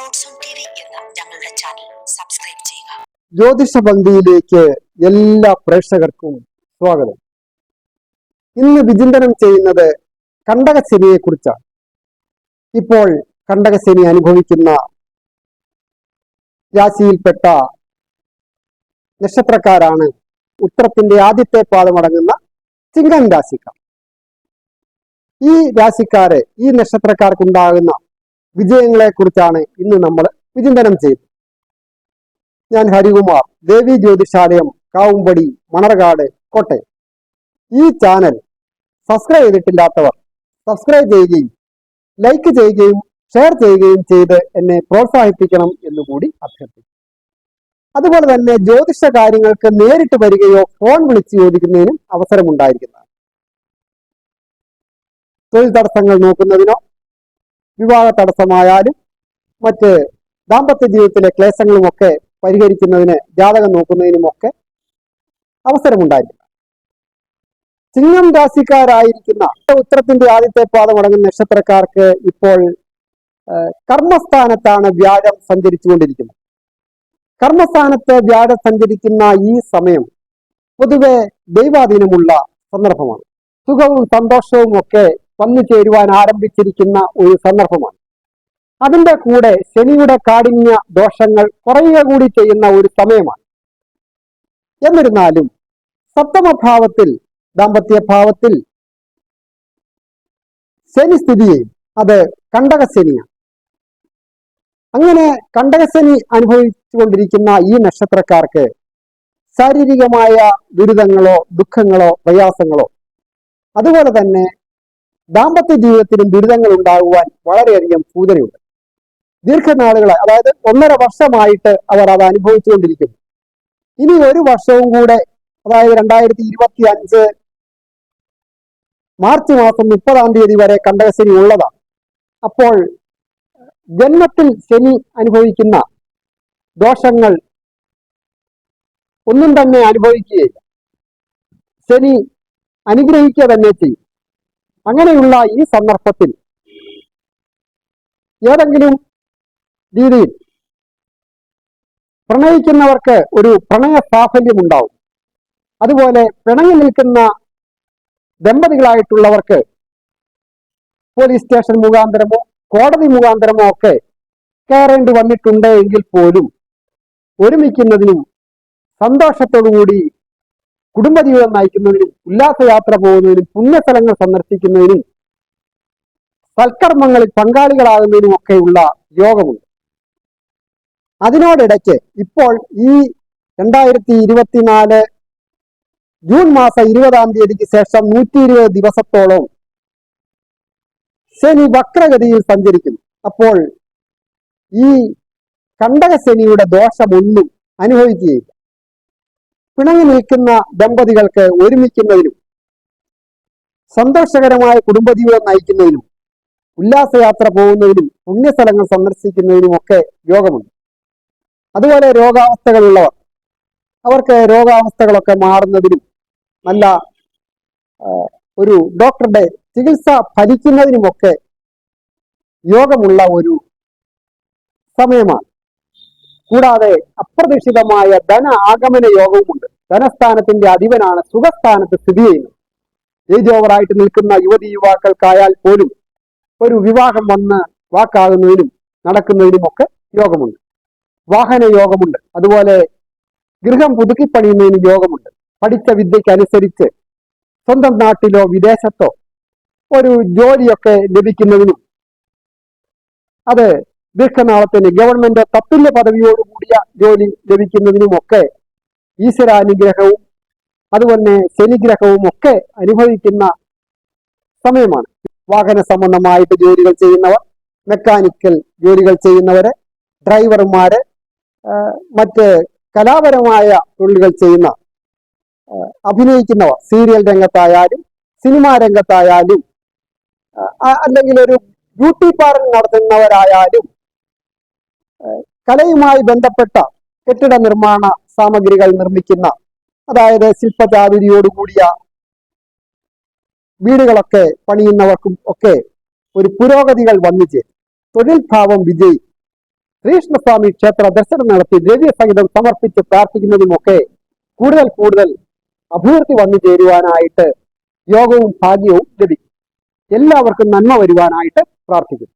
ഞങ്ങളുടെ channel subscribe ചെയ്യുക. ജ്യോതിഷ പന്തിയിലേക്ക് എല്ലാ പ്രേക്ഷകർക്കും സ്വാഗതം. ഇന്ന് വിചിന്തനം ചെയ്യുന്നത് കണ്ടകശനിയെ കുറിച്ചാണ് ഇപ്പോൾ കണ്ടകശനി അനുഭവിക്കുന്ന രാശിയിൽപ്പെട്ട നക്ഷത്രക്കാരാണ് ഉത്തരത്തിന്റെ ആദ്യത്തെ പാദമടങ്ങുന്ന ചിങ്ങൻ രാശിക്കാർ. ഈ രാശിക്കാരെ ഈ നക്ഷത്രക്കാർക്കുണ്ടാകുന്ന വിജയങ്ങളെ കുറിച്ചാണ് ഇന്ന് നമ്മൾ വിചിന്തനം ചെയ്തത്. ഞാൻ ഹരികുമാർ ദേവി ജ്യോതിഷാലയം കാവുംപടി മണർകാട് കോട്ടയം. ഈ ചാനൽ സബ്സ്ക്രൈബ് ചെയ്തിട്ടില്ലാത്തവർ സബ്സ്ക്രൈബ് ചെയ്യുകയും ലൈക്ക് ചെയ്യുകയും ഷെയർ ചെയ്യുകയും ചെയ്ത് എന്നെ പ്രോത്സാഹിപ്പിക്കണം എന്നുകൂടി അഭ്യർത്ഥിക്കും അതുപോലെ തന്നെ ജ്യോതിഷ കാര്യങ്ങൾക്ക് നേരിട്ട് വരികയോ ഫോൺ വിളിച്ച് ചോദിക്കുന്നതിനും അവസരമുണ്ടായിരിക്കുന്നതാണ്. തൊഴിൽ തടസ്സങ്ങൾ നോക്കുന്നതിനോ വിവാഹ തടസ്സമായാലും മറ്റ് ദാമ്പത്യ ജീവിതത്തിലെ ക്ലേശങ്ങളുമൊക്കെ പരിഹരിക്കുന്നതിന് ജാതകം നോക്കുന്നതിനുമൊക്കെ അവസരമുണ്ടായിരിക്കും. ചിങ്ങം രാശിക്കാരായിരിക്കുന്ന ഉത്തരത്തിന്റെ ആദ്യത്തെ പാദം അടങ്ങുന്ന നക്ഷത്രക്കാർക്ക് ഇപ്പോൾ കർമ്മസ്ഥാനത്താണ് വ്യാഴം സഞ്ചരിച്ചുകൊണ്ടിരിക്കുന്നത്. കർമ്മസ്ഥാനത്ത് വ്യാഴം സഞ്ചരിക്കുന്ന ഈ സമയം പൊതുവെ ദൈവാധീനമുള്ള സന്ദർഭമാണ്. സുഖവും സന്തോഷവും ഒക്കെ വന്നു ചേരുവാൻ ആരംഭിച്ചിരിക്കുന്ന ഒരു സന്ദർഭമാണ്. അതിന്റെ കൂടെ ശനിയുടെ കാഠിന്യ ദോഷങ്ങൾ കുറയുക കൂടി ചെയ്യുന്ന ഒരു സമയമാണ്. എന്നിരുന്നാലും സപ്തമഭാവത്തിൽ ദാമ്പത്യഭാവത്തിൽ ശനി സ്ഥിതി ചെയ്യും. അത് കണ്ടകശനിയാണ്. അങ്ങനെ കണ്ടകശനി അനുഭവിച്ചുകൊണ്ടിരിക്കുന്ന ഈ നക്ഷത്രക്കാർക്ക് ശാരീരികമായ ദുരിതങ്ങളോ ദുഃഖങ്ങളോ പ്രയാസങ്ങളോ അതുപോലെ തന്നെ ദാമ്പത്യ ജീവിതത്തിലും ദുരിതങ്ങൾ ഉണ്ടാകുവാൻ വളരെയധികം സൂചനയുണ്ട്. ദീർഘനാളുകളെ അതായത് ഒന്നര വർഷമായിട്ട് അവർ അത് അനുഭവിച്ചുകൊണ്ടിരിക്കുന്നു. ഇനി ഒരു വർഷവും കൂടെ അതായത് രണ്ടായിരത്തി ഇരുപത്തി അഞ്ച് മാർച്ച് മാസം മുപ്പതാം തീയതി വരെ കണ്ടകശനി ഉള്ളതാണ്. അപ്പോൾ ജന്മത്തിൽ ശനി അനുഭവിക്കുന്ന ദോഷങ്ങൾ ഒന്നും തന്നെ അനുഭവിക്കുകയില്ല. ശനി അനുഗ്രഹിക്കുക തന്നെ ചെയ്യും. അങ്ങനെയുള്ള ഈ സന്ദർഭത്തിൽ ഏതെങ്കിലും രീതിയിൽ പ്രണയിക്കുന്നവർക്ക് ഒരു പ്രണയ സാഫല്യം ഉണ്ടാവും അതുപോലെ പിണങ്ങി നിൽക്കുന്ന ദമ്പതികളായിട്ടുള്ളവർക്ക് പോലീസ് സ്റ്റേഷൻ മുഖാന്തരമോ കോടതി മുഖാന്തരമോ ഒക്കെ കയറേണ്ടി വന്നിട്ടുണ്ട് എങ്കിൽ പോലും ഒരുമിക്കുന്നതിനും സന്തോഷത്തോടുകൂടി കുടുംബജീവിതം നയിക്കുന്നതിനും ഉല്ലാസയാത്ര പോകുന്നതിനും പുണ്യസ്ഥലങ്ങൾ സന്ദർശിക്കുന്നതിനും സൽക്കർമ്മങ്ങളിൽ പങ്കാളികളാകുന്നതിനും ഒക്കെയുള്ള യോഗമുണ്ട്. അതിനോടിടയ്ക്ക് ഇപ്പോൾ ഈ രണ്ടായിരത്തി ഇരുപത്തിനാല് ജൂൺ മാസം ഇരുപതാം തീയതിക്ക് ശേഷം നൂറ്റി ഇരുപത് ദിവസത്തോളം ശനി വക്രഗതിയിൽ സഞ്ചരിക്കുന്നു. അപ്പോൾ ഈ കണ്ടകശനിയുടെ ദോഷമൊന്നും അനുഭവിക്കുകയില്ല. പിണങ്ങി നിൽക്കുന്ന ദമ്പതികൾക്ക് ഒരുമിക്കുന്നതിനും സന്തോഷകരമായ കുടുംബജീവിതം നയിക്കുന്നതിനും ഉല്ലാസയാത്ര പോകുന്നതിനും പുണ്യസ്ഥലങ്ങൾ സന്ദർശിക്കുന്നതിനും ഒക്കെ യോഗമുണ്ട്. അതുപോലെ രോഗാവസ്ഥകളുള്ളവർ അവർക്ക് രോഗാവസ്ഥകളൊക്കെ മാറുന്നതിനും നല്ല ഒരു ഡോക്ടറുടെ ചികിത്സ ഫലിക്കുന്നതിനുമൊക്കെ യോഗമുള്ള ഒരു സമയമാണ്. കൂടാതെ അപ്രതീക്ഷിതമായ ധന ആഗമന യോഗവുമുണ്ട്. ധനസ്ഥാനത്തിന്റെ അധിപനാണ് സുഖസ്ഥാനത്ത് സ്ഥിതി ചെയ്യുന്നത്. ഏജ് ഓവറായിട്ട് നിൽക്കുന്ന യുവതി യുവാക്കൾക്കായാൽ പോലും ഒരു വിവാഹം വന്ന് വാക്കാകുന്നതിനും നടക്കുന്നതിനുമൊക്കെ യോഗമുണ്ട്. വാഹന യോഗമുണ്ട്. അതുപോലെ ഗൃഹം പുതുക്കി പണിയുന്നതിന് യോഗമുണ്ട്. പഠിച്ച വിദ്യയ്ക്കനുസരിച്ച് സ്വന്തം നാട്ടിലോ വിദേശത്തോ ഒരു ജോലിയൊക്കെ ലഭിക്കുന്നതിനും അത് ദീർഘനാളത്തിന് ഗവൺമെന്റ് തത്തുല്യ പദവിയോട് കൂടിയ ജോലി ലഭിക്കുന്നതിനുമൊക്കെ ഈശ്വരാനുഗ്രഹവും അതുപോലെ ശനിഗ്രഹവും ഒക്കെ അനുഭവിക്കുന്ന സമയമാണ്. വാഹന സംബന്ധമായിട്ട് ജോലികൾ ചെയ്യുന്നവർ മെക്കാനിക്കൽ ജോലികൾ ചെയ്യുന്നവര് ഡ്രൈവർമാര് മറ്റ് കലാപരമായ തൊഴിലുകൾ ചെയ്യുന്ന അഭിനയിക്കുന്നവർ സീരിയൽ രംഗത്തായാലും സിനിമാ രംഗത്തായാലും അല്ലെങ്കിൽ ഒരു ബ്യൂട്ടി പാർലർ നടത്തുന്നവരായാലും കലയുമായി ബന്ധപ്പെട്ട കെട്ടിട നിർമ്മാണ സാമഗ്രികൾ നിർമ്മിക്കുന്ന അതായത് ശില്പചാതുരിയോടുകൂടിയ വീടുകളൊക്കെ പണിയുന്നവർക്കും ഒക്കെ ഒരു പുരോഗതികൾ വന്നു ചേരും. തൊഴിൽ ഭാവം വിജയി ശ്രീകൃഷ്ണസ്വാമി ക്ഷേത്ര ദർശനം നടത്തി ദ്രവ്യ സഹിതം സമർപ്പിച്ച് പ്രാർത്ഥിക്കുന്നതിനുമൊക്കെ കൂടുതൽ കൂടുതൽ അഭിവൃദ്ധി വന്നു ചേരുവാനായിട്ട് യോഗവും ഭാഗ്യവും ലഭിക്കും. എല്ലാവർക്കും നന്മ വരുവാനായിട്ട് പ്രാർത്ഥിക്കുന്നു.